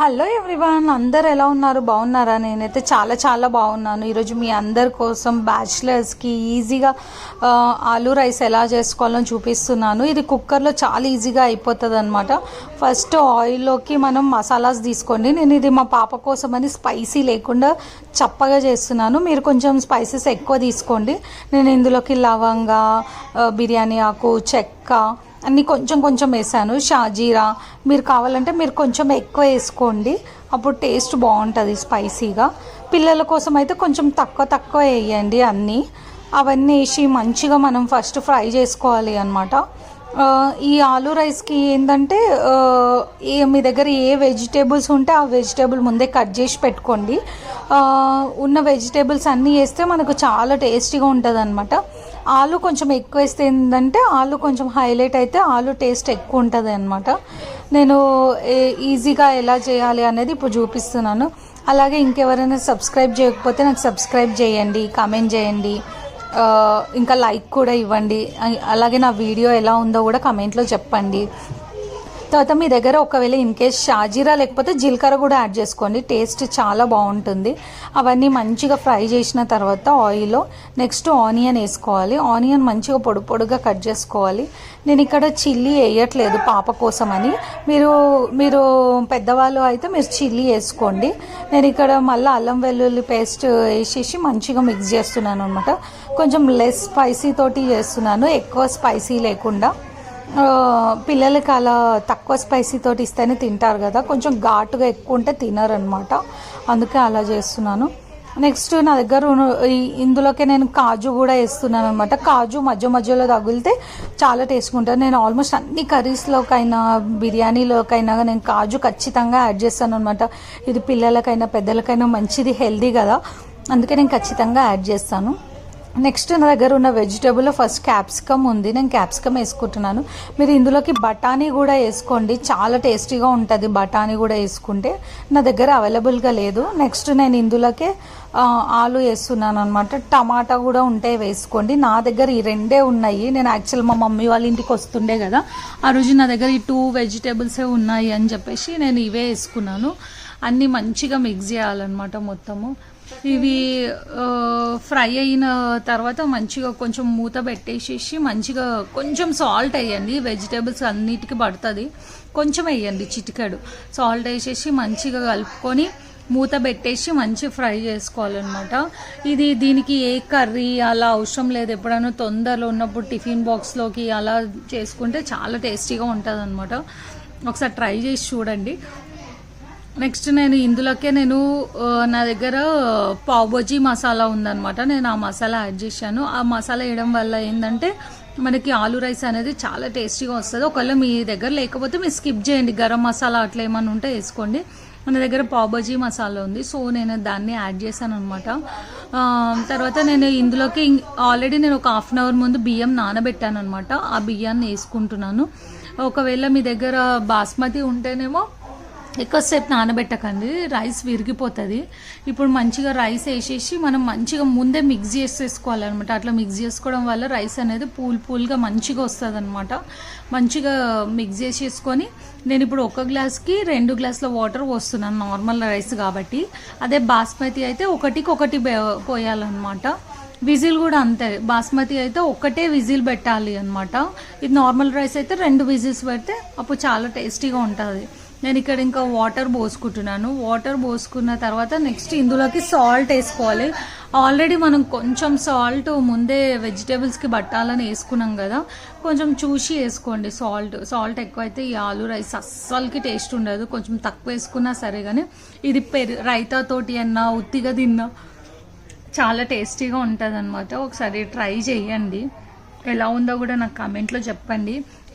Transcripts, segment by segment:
Hello everyone అందరు ఎలా ఉన్నారు? బాగున్నారా? నేనైతే చాలా చాలా బాగున్నాను. ఈరోజు మీ అందరి కోసం బ్యాచిలర్స్కి ఈజీగా ఆలూ రైస్ ఎలా చేసుకోవాలో చూపిస్తున్నాను. ఇది కుక్కర్లో చాలా ఈజీగా అయిపోతుంది అనమాట ఫస్ట్ ఆయిల్లోకి మనం మసాలాస్ తీసుకోండి. నేను ఇది మా పాప కోసం అని స్పైసీ లేకుండా చప్పగా చేస్తున్నాను. మీరు కొంచెం స్పైసెస్ ఎక్కువ తీసుకోండి. నేను ఇందులోకి లవంగా బిర్యానీ ఆకు చెక్క అన్నీ కొంచెం కొంచెం వేసాను. షాజీరా మీరు కావాలంటే మీరు కొంచెం ఎక్కువ వేసుకోండి. అప్పుడు టేస్ట్ బాగుంటుంది స్పైసీగా. పిల్లల కోసం అయితే కొంచెం తక్కువ తక్కువ వేయండి అన్నీ. అవన్నీ వేసి మంచిగా మనం ఫస్ట్ ఫ్రై చేసుకోవాలి అనమాట ఈ ఆలూ రైస్కి ఏంటంటే ఏ మీ దగ్గర ఏ వెజిటేబుల్స్ ఉంటే ఆ వెజిటేబుల్ ముందే కట్ చేసి పెట్టుకోండి. ఉన్న వెజిటేబుల్స్ అన్నీ వేస్తే మనకు చాలా టేస్టీగా ఉంటుంది అనమాట ఆలు కొంచెం ఎక్కువ వేస్తే ఏంటంటే ఆలు కొంచెం హైలైట్ అయితే ఆలు టేస్ట్ ఎక్కువ ఉంటుంది అనమాట నేను ఈజీగా ఎలా చేయాలి అనేది ఇప్పుడు చూపిస్తున్నాను. అలాగే ఇంకెవరైనా సబ్స్క్రైబ్ చేయకపోతే నాకు సబ్స్క్రైబ్ చేయండి కామెంట్ చేయండి ఇంకా లైక్ కూడా ఇవ్వండి. అలాగే నా వీడియో ఎలా ఉందో కూడా కమెంట్లో చెప్పండి. తర్వాత మీ దగ్గర ఒకవేళ ఇన్ కేస్ షాజీరా లేకపోతే జీలకర్ర కూడా యాడ్ చేసుకోండి. టేస్ట్ చాలా బాగుంటుంది. అవన్నీ మంచిగా ఫ్రై చేసిన తర్వాత ఆయిల్లో నెక్స్ట్ ఆనియన్ వేసుకోవాలి. ఆనియన్ మంచిగా పొడి పొడిగా కట్ చేసుకోవాలి. నేను ఇక్కడ చిల్లీ వేయట్లేదు పాప కోసం అని మీరు మీరు పెద్దవాళ్ళు అయితే మీరు చిల్లీ వేసుకోండి. నేను ఇక్కడ మళ్ళీ అల్లం వెల్లుల్లి పేస్ట్ వేసేసి మంచిగా మిక్స్ చేస్తున్నాను అనమాట కొంచెం లెస్ స్పైసీ తోటి చేస్తున్నాను. ఎక్కువ స్పైసీ లేకుండా. పిల్లలకి అలా తక్కువ స్పైసీతో ఇస్తేనే తింటారు కదా. కొంచెం ఘాటుగా ఎక్కువ ఉంటే తినరనమాట. అందుకే అలా చేస్తున్నాను. నెక్స్ట్ నా దగ్గర ఇందులోకే నేను కాజు కూడా వేస్తున్నాను అనమాట కాజు మధ్య మధ్యలో తగిలితే చాలా టేస్ట్గా ఉంటుంది. నేను ఆల్మోస్ట్ అన్ని కర్రీస్లోకైనా బిర్యానీలోకైనా నేను కాజు ఖచ్చితంగా యాడ్ చేస్తాను అనమాట ఇది పిల్లలకైనా పెద్దలకైనా మంచిది హెల్దీ కదా. అందుకే నేను ఖచ్చితంగా యాడ్ చేస్తాను. నెక్స్ట్ నా దగ్గర ఉన్న వెజిటేబుల్లో ఫస్ట్ క్యాప్సికమ్ ఉంది. నేను క్యాప్సికమ్ వేసుకుంటున్నాను. మీరు ఇందులోకి బఠానీ కూడా వేసుకోండి. చాలా టేస్టీగా ఉంటుంది బఠానీ కూడా వేసుకుంటే. నా దగ్గర అవైలబుల్గా లేదు. నెక్స్ట్ నేను ఇందులోకే ఆలు వేస్తున్నాను అనమాట టమాటా కూడా ఉంటే వేసుకోండి. నా దగ్గర ఈ రెండే ఉన్నాయి. నేను యాక్చువల్ మా మమ్మీ వాళ్ళ ఇంటికి వస్తుండే కదా. ఆ రోజు నా దగ్గర ఈ టూ వెజిటేబుల్సే ఉన్నాయి అని చెప్పేసి నేను ఇవే వేసుకున్నాను. అన్నీ మంచిగా మిక్స్ చేయాలన్నమాట మొత్తము. ఇవి ఫ్రై అయిన తర్వాత మంచిగా కొంచెం మూత పెట్టేసేసి మంచిగా కొంచెం సాల్ట్ వేయండి. వెజిటేబుల్స్ అన్నిటికీ పడుతుంది. కొంచెం వేయండి చిటికెడు. సాల్ట్ వేసేసి మంచిగా కలుపుకొని మూత పెట్టేసి మంచి ఫ్రై చేసుకోవాలన్నమాట. ఇది దీనికి ఏ కర్రీ అలా అవసరం లేదు. ఎప్పుడైనా తొందరలో ఉన్నప్పుడు టిఫిన్ బాక్స్లోకి అలా చేసుకుంటే చాలా టేస్టీగా ఉంటుంది ఒకసారి ట్రై చేసి చూడండి. నెక్స్ట్ నేను ఇందులోకే నేను నా దగ్గర పావుబజీ మసాలా ఉందనమాట నేను ఆ మసాలా యాడ్ చేశాను. ఆ మసాలా వేయడం వల్ల ఏంటంటే మనకి ఆలు రైస్ అనేది చాలా టేస్టీగా వస్తుంది. ఒకవేళ మీ దగ్గర లేకపోతే మీరు స్కిప్ చేయండి. గరం మసాలా అట్లా ఏమైనా ఉంటే వేసుకోండి. మన దగ్గర పావుబజీ మసాలా ఉంది. సో నేను దాన్ని యాడ్ చేశాను అనమాట తర్వాత నేను ఇందులోకి ఆల్రెడీ నేను ఒక హాఫ్ అన్ అవర్ ముందు బియ్యం నానబెట్టాను అనమాట ఆ బియ్యాన్ని వేసుకుంటున్నాను. ఒకవేళ మీ దగ్గర బాస్మతి ఉంటేనేమో ఎక్కువసేపు నానబెట్టకండి. రైస్ విరిగిపోతుంది. ఇప్పుడు మంచిగా రైస్ వేసేసి మనం మంచిగా ముందే మిక్స్ చేసేసుకోవాలన్నమాట. అట్లా మిక్స్ చేసుకోవడం వల్ల రైస్ అనేది పూల్ పూల్గా మంచిగా వస్తుంది అనమాట మంచిగా మిక్స్ చేసేసుకొని నేను ఇప్పుడు ఒక గ్లాస్కి రెండు గ్లాసుల వాటర్ పోస్తున్నాను నార్మల్ రైస్ కాబట్టి. అదే బాస్మతి అయితే ఒకటికి ఒకటి పోయాలన్నమాట. విజిల్ కూడా అంతే. బాస్మతి అయితే ఒక్కటే విజిల్ పెట్టాలి అనమాట ఇది నార్మల్ రైస్ అయితే రెండు విజిల్స్ పెడితే అప్పుడు చాలా టేస్టీగా ఉంటుంది. నేను ఇక్కడ ఇంకా వాటర్ పోసుకుంటున్నాను. వాటర్ పోసుకున్న తర్వాత నెక్స్ట్ ఇందులోకి సాల్ట్ వేసుకోవాలి. ఆల్రెడీ మనం కొంచెం సాల్ట్ ముందే వెజిటేబుల్స్కి పట్టాలని వేసుకున్నాం కదా కొంచెం చూసి వేసుకోండి సాల్ట్ సాల్ట్ ఎక్కువైతే ఈ ఆలు రైస్ అస్సలకి టేస్ట్ ఉండదు. కొంచెం తక్కువ వేసుకున్నా సరే కానీ ఇది పెరి రైతాతోటి అన్నా ఉత్తిగా తిన్నా చాలా టేస్టీగా ఉంటుంది అనమాట ఒకసారి ట్రై చేయండి. ఎలా ఉందో కూడా నాకు కామెంట్లో చెప్పండి.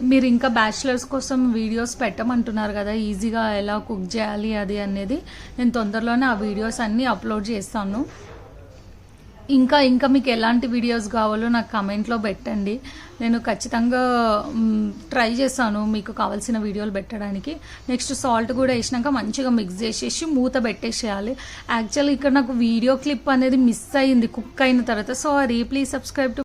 మీరు ఇంకా బ్యాచిలర్స్ కోసం వీడియోస్ పెట్టమంటున్నారు కదా ఈజీగా ఎలా కుక్ చేయాలి అది అనేది. నేను తొందరలోనే ఆ వీడియోస్ అన్నీ అప్లోడ్ చేస్తాను. ఇంకా ఇంకా మీకు ఎలాంటి వీడియోస్ కావాలో నాకు కమెంట్లో పెట్టండి. నేను ఖచ్చితంగా ట్రై చేస్తాను మీకు కావాల్సిన వీడియోలు పెట్టడానికి. నెక్స్ట్ సాల్ట్ కూడా వేసినాక మంచిగా మిక్స్ చేసేసి మూత పెట్టేసేయాలి. యాక్చువల్లీ ఇక్కడ నాకు వీడియో క్లిప్ అనేది మిస్ అయ్యింది కుక్ అయిన తర్వాత. సో ఆ ప్లీజ్ సబ్స్క్రైబ్ టు